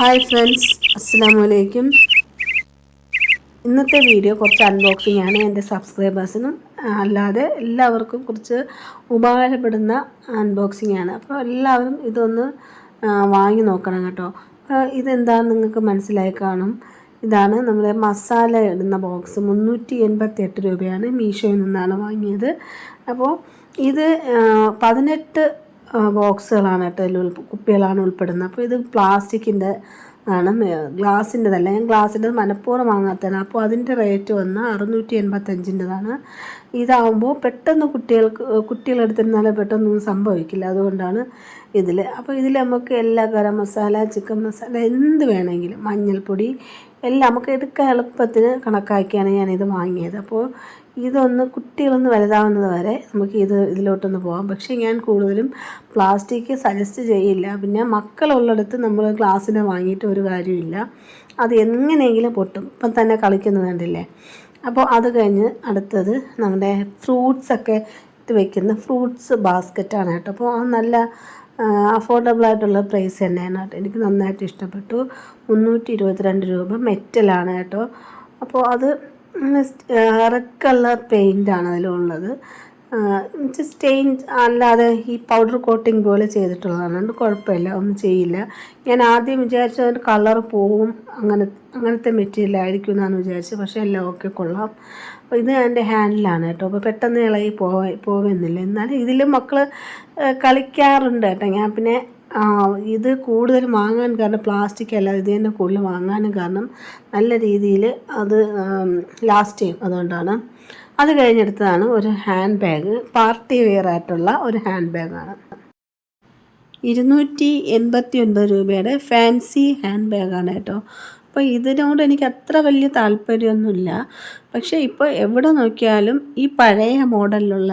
Hi friends അസ്സാം വലൈക്കും ഇന്നത്തെ വീഡിയോ കുറച്ച് അൺബോക്സിംഗ് ആണ്. എന്റെ സബ്സ്ക്രൈബേഴ്സിനും അല്ലാതെ എല്ലാവർക്കും കുറച്ച് ഉപകാരപ്പെടുന്ന അൺബോക്സിംഗ് ആണ്. അപ്പോൾ എല്ലാവരും ഇതൊന്ന് വാങ്ങി നോക്കണം കേട്ടോ. ഇതെന്താണെന്ന് നിങ്ങൾക്ക് മനസ്സിലായി കാണും. ഇതാണ് നമ്മുടെ മസാല ഇടുന്ന ബോക്സ് മുന്നൂറ്റി എൺപത്തി എട്ട് രൂപയാണ് മീഷോയിൽ നിന്നാണ് വാങ്ങിയത്. അപ്പോൾ ഇത് പതിനെട്ട് ബോക്സുകളാണ് കേട്ടോ. ഇതിൽ കുപ്പികളാണ് ഉൾപ്പെടുന്നത്. അപ്പോൾ ഇത് പ്ലാസ്റ്റിക്കിന്റെ ആണ്. ഗ്ലാസിന്റെതല്ല. ഞാൻ ഗ്ലാസിന്റെ മനഃപൂർവം വാങ്ങാത്തതാണ്. അപ്പോൾ അതിന്റെ റേറ്റ് വന്ന് അറുന്നൂറ്റി എൺപത്തഞ്ചിന്റെതാണ്. ഇതാവുമ്പോൾ പെട്ടെന്ന് കുട്ടികൾക്ക് കുട്ടികളെടുത്തിരുന്നാലും പെട്ടെന്നൊന്നും സംഭവിക്കില്ല. അതുകൊണ്ടാണ് ഇതിൽ അപ്പോൾ ഇതിൽ നമുക്ക് എല്ലാ ഗരം മസാല ചിക്കൻ മസാല എന്ത് വേണമെങ്കിലും മഞ്ഞൾപ്പൊടി എല്ലാം നമുക്ക് എടുക്കാൻ എളുപ്പത്തിന് കണക്കാക്കിയാണ് ഞാനിത് വാങ്ങിയത്. അപ്പോൾ ഇതൊന്ന് കുട്ടികളൊന്ന് വലുതാവുന്നത് വരെ നമുക്ക് ഇത് ഇതിലോട്ടൊന്ന് പോകാം പക്ഷേ ഞാൻ കൂടുതലും പ്ലാസ്റ്റിക് സജസ്റ്റ് ചെയ്യില്ല. പിന്നെ മക്കളുള്ളിടത്ത് നമ്മൾ ഗ്ലാസ്സിനെ വാങ്ങിയിട്ട് ഒരു കാര്യമില്ല. അത് എങ്ങനെയെങ്കിലും പൊട്ടും. ഇപ്പം തന്നെ കളിക്കുന്നത് കണ്ടില്ലേ? അപ്പോൾ അത് കഴിഞ്ഞ് അടുത്തത് നമ്മുടെ ഫ്രൂട്ട്സൊക്കെ ഇട്ട് വെക്കുന്ന ഫ്രൂട്ട്സ് ബാസ്ക്കറ്റാണ് കേട്ടോ. അപ്പോൾ ആ നല്ല അഫോർഡബിൾ ആയിട്ടുള്ള പ്രൈസ് തന്നെയാണ് കേട്ടോ. എനിക്ക് നന്നായിട്ട് ഇഷ്ടപ്പെട്ടു. മുന്നൂറ്റി ഇരുപത്തിരണ്ട് രൂപ മെറ്റലാണ് കേട്ടോ. അപ്പോൾ അത് റെഡ് കളർ പെയിന്റാണ് അതിലുള്ളത്. സ്റ്റെയിൻ അല്ലാതെ ഈ പൗഡർ കോട്ടിങ് പോലെ ചെയ്തിട്ടുള്ളതാണ്. അതുകൊണ്ട് കുഴപ്പമില്ല ഒന്നും ചെയ്യില്ല. ഞാൻ ആദ്യം വിചാരിച്ചത് അതിന്റെ കളർ പോവും അങ്ങനെ അങ്ങനത്തെ മെറ്റീരിയൽ ആയിരിക്കും എന്നാണ് വിചാരിച്ചത്. പക്ഷേ എല്ലാം ഓക്കെ കൊള്ളാം. അപ്പോൾ ഇത് എന്റെ ഹാൻഡിലാണ് കേട്ടോ. അപ്പോൾ പെട്ടെന്ന് ഇളകി പോവ പോവുന്നില്ല. എന്നാലും ഇതിൽ മക്കൾ കളിക്കാറുണ്ട് കേട്ടോ. ഞാൻ പിന്നെ ഇത് കൂടുതൽ വാങ്ങാൻ കാരണം പ്ലാസ്റ്റിക് അല്ലാതെ ഇത് തന്നെ കൂടുതൽ വാങ്ങാനും കാരണം നല്ല രീതിയിൽ അത് ലാസ്റ്റ് ചെയ്യും. അതുകൊണ്ടാണ്. അത് കഴിഞ്ഞെടുത്തതാണ് ഒരു ഹാൻഡ് ബാഗ് പാർട്ടി വെയർ ആയിട്ടുള്ള ഒരു ഹാൻഡ് ബാഗാണ് ഇരുന്നൂറ്റി എൺപത്തി ഒൻപത് രൂപയുടെ ഫാൻസി ഹാൻഡ് ബാഗാണ് കേട്ടോ. അപ്പോൾ ഇതിനോട് എനിക്ക് അത്ര വലിയ താല്പര്യമൊന്നുമില്ല. പക്ഷേ ഇപ്പോൾ എവിടെ നോക്കിയാലും ഈ പഴയ മോഡലിലുള്ള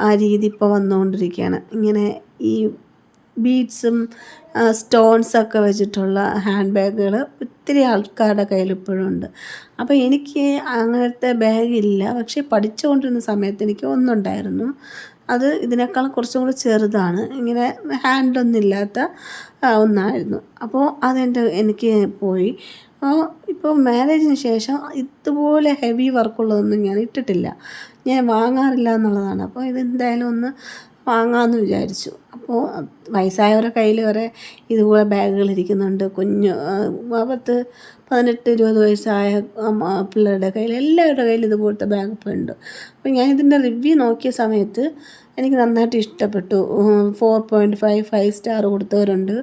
ആ രീതി ഇപ്പോൾ വന്നുകൊണ്ടിരിക്കുകയാണ്. ഇങ്ങനെ ഈ ബീഡ്സും സ്റ്റോൺസൊക്കെ വെച്ചിട്ടുള്ള ഹാൻഡ് ബാഗുകൾ ഒത്തിരി ആൾക്കാരുടെ കയ്യിൽ ഇപ്പോഴും ഉണ്ട്. അപ്പോൾ എനിക്ക് അങ്ങനത്തെ ബാഗ് ഇല്ല. പക്ഷേ പഠിച്ചുകൊണ്ടിരുന്ന സമയത്ത് എനിക്ക് ഒന്നുണ്ടായിരുന്നു. അത് ഇതിനേക്കാൾ കുറച്ചും കൂടി ചെറുതാണ്. ഇങ്ങനെ ഹാൻഡൊന്നും ഇല്ലാത്ത ഒന്നായിരുന്നു. അപ്പോൾ അതെന്റെ എനിക്ക് പോയി. അപ്പോൾ ഇപ്പോൾ മാരേജിന് ശേഷം ഇതുപോലെ ഹെവി വർക്കുള്ളതൊന്നും ഞാൻ ഇട്ടിട്ടില്ല. ഞാൻ വാങ്ങാറില്ല എന്നുള്ളതാണ്. അപ്പോൾ ഇതെന്തായാലും ഒന്ന് വാങ്ങാമെന്ന് വിചാരിച്ചു. അപ്പോൾ വയസ്സായവരുടെ കയ്യിൽ വരെ ഇതുപോലെ ബാഗുകൾ ഇരിക്കുന്നുണ്ട് കുഞ്ഞ് പത്ത് പതിനെട്ട് ഇരുപത് വയസ്സായ പിള്ളേരുടെ കയ്യിൽ എല്ലാവരുടെ കയ്യിൽ ഇതുപോലത്തെ ബാഗ് ഇപ്പോൾ ഉണ്ട്. അപ്പോൾ ഞാൻ ഇതിന്റെ റിവ്യൂ നോക്കിയ സമയത്ത് എനിക്ക് നന്നായിട്ട് ഇഷ്ടപ്പെട്ടു. Four point five five star കൊടുത്തവരുണ്ട്.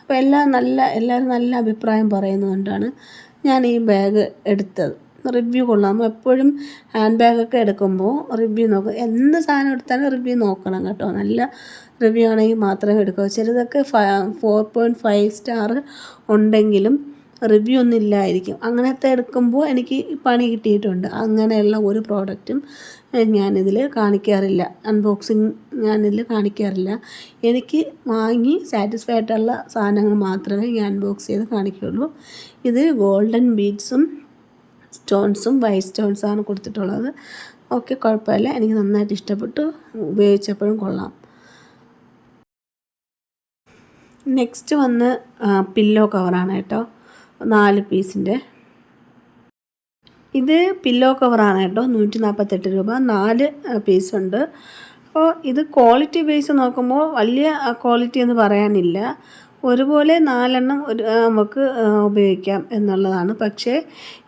അപ്പോൾ എല്ലാം നല്ല എല്ലാവരും നല്ല അഭിപ്രായം പറയുന്നതുകൊണ്ടാണ് ഞാൻ ഈ ബാഗ് എടുത്തത്. റിവ്യൂ കൊള്ളാം. നമ്മൾ എപ്പോഴും ഹാൻഡ് ബാഗൊക്കെ എടുക്കുമ്പോൾ റിവ്യൂ നോക്കും. എന്ത് സാധനം എടുത്താലും റിവ്യൂ നോക്കണം കേട്ടോ. നല്ല റിവ്യൂ ആണെങ്കിൽ മാത്രമേ എടുക്കൂ ചിലതൊക്കെ ഫോർ പോയിന്റ് ഫൈവ് സ്റ്റാർ ഉണ്ടെങ്കിലും റിവ്യൂ ഒന്നും ഇല്ലായിരിക്കും. അങ്ങനത്തെ എടുക്കുമ്പോൾ എനിക്ക് പണി കിട്ടിയിട്ടുണ്ട്. അങ്ങനെയുള്ള ഒരു പ്രോഡക്റ്റും ഞാനിതിൽ കാണിക്കാറില്ല. അൺബോക്സിങ് ഞാനിതിൽ കാണിക്കാറില്ല. എനിക്ക് വാങ്ങി സാറ്റിസ്ഫൈ ആയിട്ടുള്ള സാധനങ്ങൾ മാത്രമേ ഞാൻ അൺബോക്സ് ചെയ്ത് കാണിക്കുകയുള്ളൂ ഇത് ഗോൾഡൻ ബീഡ്സും സ്റ്റോൺസും വൈറ്റ് സ്റ്റോൺസാണ് കൊടുത്തിട്ടുള്ളത്. ഓക്കെ കുഴപ്പമില്ല. എനിക്ക് നന്നായിട്ട് ഇഷ്ടപ്പെട്ടു. ഉപയോഗിച്ചപ്പോഴും കൊള്ളാം. നെക്സ്റ്റ് വന്ന് പില്ലോ കവറാണ് കേട്ടോ. നാല് പീസിന്റെ. ഇത് പില്ലോ കവറാണ് കേട്ടോ. നൂറ്റി നാൽപ്പത്തെട്ട് രൂപ. നാല് പീസുണ്ട്. അപ്പോൾ ഇത് ക്വാളിറ്റി ബേസ് നോക്കുമ്പോൾ വലിയ ക്വാളിറ്റി എന്ന് പറയാനില്ല. ഒരുപോലെ നാലെണ്ണം ഒരു നമുക്ക് ഉപയോഗിക്കാം എന്നുള്ളതാണ്. പക്ഷേ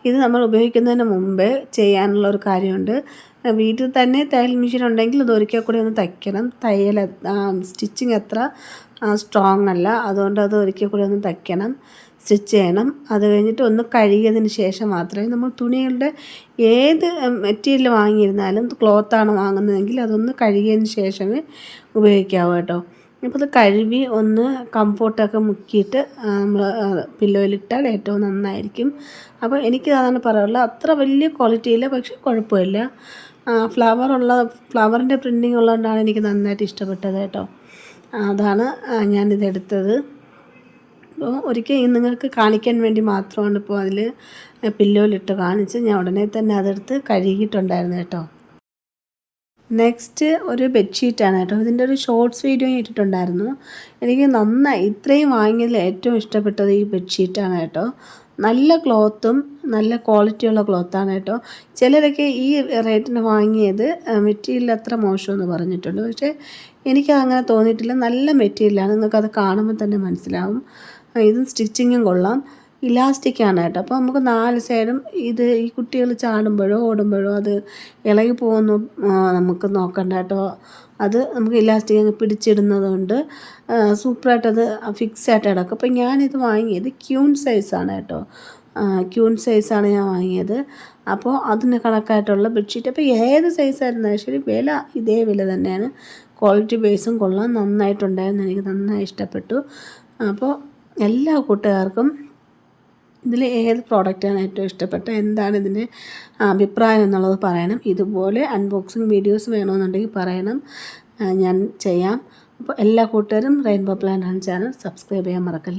ഇത് നമ്മൾ ഉപയോഗിക്കുന്നതിന് മുമ്പേ ചെയ്യാനുള്ള ഒരു കാര്യമുണ്ട്. വീട്ടിൽ തന്നെ തയ്യൽ മെഷീൻ ഉണ്ടെങ്കിൽ ഇത് ഒരിക്കൽ കൂടി ഒന്ന് തയ്ക്കണം. തയ്യൽ സ്റ്റിച്ചിങ് എത്ര സ്ട്രോങ് അല്ല. അതുകൊണ്ട് അത് ഒരിക്കൽ കൂടി ഒന്ന് തയ്ക്കണം സ്റ്റിച്ച് ചെയ്യണം. അത് കഴിഞ്ഞിട്ട് ഒന്ന് കഴുകിയതിന് ശേഷം മാത്രമേ നമ്മൾ തുണികളുടെ ഏത് മെറ്റീരിയൽ വാങ്ങിയിരുന്നാലും ക്ലോത്താണ് വാങ്ങുന്നതെങ്കിൽ അതൊന്ന് കഴുകിയതിന് ശേഷമേ ഉപയോഗിക്കാവൂ കേട്ടോ. അപ്പോൾ അത് കഴുകി ഒന്ന് കംഫോർട്ടൊക്കെ മുക്കിയിട്ട് നമ്മൾ പില്ലോയിലിട്ടാൽ ഏറ്റവും നന്നായിരിക്കും. അപ്പോൾ എനിക്ക് അതാണ് പറയാനുള്ളത്. അത്ര വലിയ ക്വാളിറ്റി ഇല്ല പക്ഷേ കുഴപ്പമില്ല. ഫ്ലവർ ഉള്ള ഫ്ലവറിന്റെ പ്രിന്റിങ് ഉള്ളതുകൊണ്ടാണ് എനിക്ക് നന്നായിട്ട് ഇഷ്ടപ്പെട്ടത് കേട്ടോ. അതാണ് ഞാനിതെടുത്തത്. അപ്പോൾ ഒരിക്കൽ നിങ്ങൾക്ക് കാണിക്കാൻ വേണ്ടി മാത്രമാണ് ഇപ്പോൾ അതിൽ പില്ലോയിലിട്ട് കാണിച്ച് ഞാൻ ഉടനെ തന്നെ അതെടുത്ത് കഴുകിയിട്ടുണ്ടായിരുന്നു കേട്ടോ. നെക്സ്റ്റ് ഒരു ബെഡ്ഷീറ്റാണ് കേട്ടോ. ഇതിന്റെ ഒരു ഷോർട്സ് വീഡിയോ ഇട്ടിട്ടുണ്ടായിരുന്നു. എനിക്ക് നന്നായി ഇത്രയും വാങ്ങിയതിൽ ഏറ്റവും ഇഷ്ടപ്പെട്ടത് ഈ ബെഡ്ഷീറ്റാണ് കേട്ടോ. നല്ല ക്ലോത്തും നല്ല ക്വാളിറ്റിയുള്ള ക്ലോത്താണ് കേട്ടോ. ചിലരൊക്കെ ഈ റേറ്റിന് വാങ്ങിയത് മെറ്റീരിയൽ അത്ര മോശമെന്ന് പറഞ്ഞിട്ടുണ്ട്. പക്ഷേ എനിക്ക് അങ്ങനെ തോന്നിയിട്ടില്ല. നല്ല മെറ്റീരിയലാണ് നിങ്ങൾക്കത് കാണുമ്പോൾ തന്നെ മനസ്സിലാവും. ഇതും സ്റ്റിച്ചിങ്ങും കൊള്ളാം. ഇലാസ്റ്റിക്കാണ് കേട്ടോ. അപ്പോൾ നമുക്ക് നാല് സൈഡും ഇത് ഈ കുട്ടികൾ ചാടുമ്പോഴോ ഓടുമ്പോഴോ അത് ഇളകി പോകുന്നു. നമുക്ക് നോക്കണ്ട കേട്ടോ. അത് നമുക്ക് ഇലാസ്റ്റിക് അങ്ങ് പിടിച്ചിടുന്നതുകൊണ്ട് സൂപ്പറായിട്ട് സൂപ്പറായിട്ടത് ഫിക്സ് ആയിട്ട് കിടക്കും. അപ്പോൾ ഞാനിത് വാങ്ങിയത് ക്യൂൺ സൈസാണ് കേട്ടോ. ക്യൂൺ സൈസാണ് ഞാൻ വാങ്ങിയത്. അപ്പോൾ അതിന് കണക്കായിട്ടുള്ള ബെഡ്ഷീറ്റ്. അപ്പോൾ ഏത് സൈസായിരുന്നാലും ശരി വില ഇതേ വില തന്നെയാണ്. ക്വാളിറ്റി ബേസും കൊള്ളാം. നന്നായിട്ടുണ്ടായിരുന്നു. എനിക്ക് നന്നായി ഇഷ്ടപ്പെട്ടു. അപ്പോൾ എല്ലാ കൂട്ടുകാർക്കും ഇതിൽ ഏത് പ്രോഡക്റ്റാണ് ഏറ്റവും ഇഷ്ടപ്പെട്ട എന്താണ് ഇതിന്റെ അഭിപ്രായം എന്നുള്ളത് പറയണം. ഇതുപോലെ അൺബോക്സിങ് വീഡിയോസ് വേണമെന്നുണ്ടെങ്കിൽ പറയണം. ഞാൻ ചെയ്യാം. അപ്പോൾ എല്ലാ കൂട്ടുകാരും റെയിൻബോ പ്ലാൻ ചാനൽ സബ്സ്ക്രൈബ് ചെയ്യാൻ മറക്കല്ലേ?